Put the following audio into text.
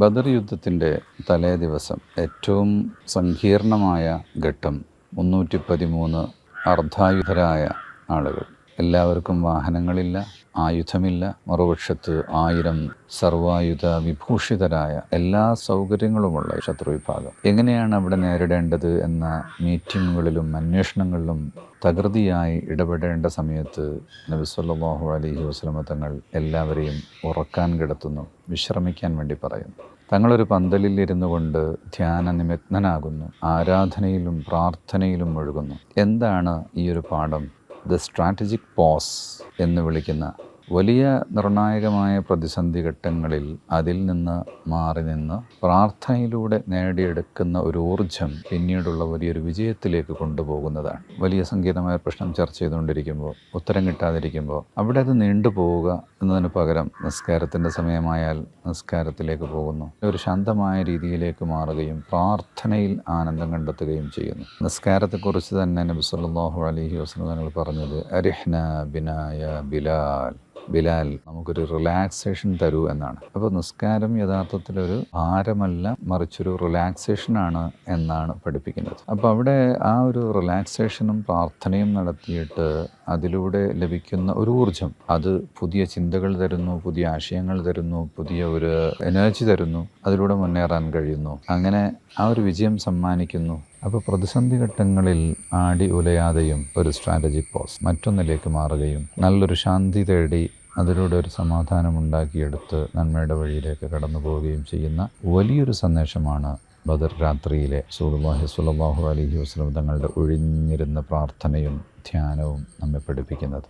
ബദർ യുദ്ധത്തിന്റെ തലേ ദിവസം ഏറ്റവും സങ്കീർണമായ ഘട്ടം മുന്നൂറ്റി പതിമൂന്ന് അർദ്ധായുധരായ ആളുകൾ. എല്ലാവർക്കും വാഹനങ്ങളില്ല. ആയുധമില്ല. മറുപക്ഷത്ത് ആയിരം സർവായുധ വിഭൂഷിതരായ എല്ലാ സൗകര്യങ്ങളുമുള്ള ശത്രു വിഭാഗം എങ്ങനെയാണ് അവിടെ നേരിടേണ്ടത് എന്ന മീറ്റിങ്ങുകളിലും അന്വേഷണങ്ങളിലും തകൃതിയായി ഇടപെടേണ്ട സമയത്ത് നബിസ്വല്ലാഹു അലഹി വസ്ലമ തങ്ങൾ എല്ലാവരെയും ഉറക്കാൻ കിടത്തുന്നു. വിശ്രമിക്കാൻ വേണ്ടി പറയുന്നു. തങ്ങളൊരു പന്തലിൽ ഇരുന്നു കൊണ്ട് ധ്യാന നിമഗ്നനാകുന്നു. ആരാധനയിലും പ്രാർത്ഥനയിലും മുഴുകുന്നു എന്താണ് ഈ ഒരു പാഠം? ദ സ്ട്രാറ്റജിക് പോസ് എന്ന് വിളിക്കുന്ന വലിയ നിർണായകമായ പ്രതിസന്ധി ഘട്ടങ്ങളിൽ അതിൽ നിന്ന് മാറി നിന്ന് പ്രാർത്ഥനയിലൂടെ നേടിയെടുക്കുന്ന ഒരു ഊർജം പിന്നീടുള്ള വലിയൊരു വിജയത്തിലേക്ക് കൊണ്ടുപോകുന്നതാണ്. വലിയ സങ്കീർണമായ പ്രശ്നം ചർച്ച ചെയ്തുകൊണ്ടിരിക്കുമ്പോൾ ഉത്തരം കിട്ടാതിരിക്കുമ്പോൾ അവിടെ അത് നീണ്ടുപോവുക എന്നതിന് പകരം നിസ്കാരത്തിന്റെ സമയമായാൽ നിസ്കാരത്തിലേക്ക് പോകുന്നു. ഒരു ശാന്തമായ രീതിയിലേക്ക് മാറുകയും പ്രാർത്ഥനയിൽ ആനന്ദം കണ്ടെത്തുകയും ചെയ്യുന്നു. നിസ്കാരത്തെക്കുറിച്ച് തന്നെ നബി അലൈഹി വസല്ലം തങ്ങൾ പറഞ്ഞത് അരിഹ്ന ബിനായ ബിലാൽ. ബിലാൽ നമുക്കൊരു റിലാക്സേഷൻ തരൂ എന്നാണ്. അപ്പോൾ നിസ്കാരം യഥാർത്ഥത്തിലൊരു ഭാരമല്ല മറിച്ചൊരു റിലാക്സേഷനാണ് എന്നാണ് പഠിപ്പിക്കുന്നത്. അപ്പോൾ അവിടെ ആ ഒരു റിലാക്സേഷനും പ്രാർത്ഥനയും നടത്തിയിട്ട് അതിലൂടെ ലഭിക്കുന്ന ഒരു ഊർജം അത് പുതിയ ചിന്തകൾ തരുന്നു പുതിയ ആശയങ്ങൾ തരുന്നു പുതിയ ഒരു എനർജി തരുന്നു അതിലൂടെ മുന്നേറാൻ കഴിയുന്നു. അങ്ങനെ ആ ഒരു വിജയം സമ്മാനിക്കുന്നു. അപ്പോൾ പ്രതിസന്ധി ഘട്ടങ്ങളിൽ ആടി ഉലയാതെയും ഒരു സ്ട്രാറ്റജിക് പോസ് മറ്റൊന്നിലേക്ക് മാറുകയും നല്ലൊരു ശാന്തി തേടി അതിലൂടെ ഒരു സമാധാനം ഉണ്ടാക്കിയെടുത്ത് നന്മയുടെ വഴിയിലേക്ക് കടന്നു പോവുകയും ചെയ്യുന്ന വലിയൊരു സന്ദേശമാണ് ബദർ രാത്രിയിലെ സൂറുല്ലാഹി സ്വല്ലല്ലാഹു അലൈഹി വസ്ലം തങ്ങളുടെ ഒഴിഞ്ഞിരുന്ന പ്രാർത്ഥനയും ധ്യാനവും നമ്മെ പഠിപ്പിക്കുന്നത്.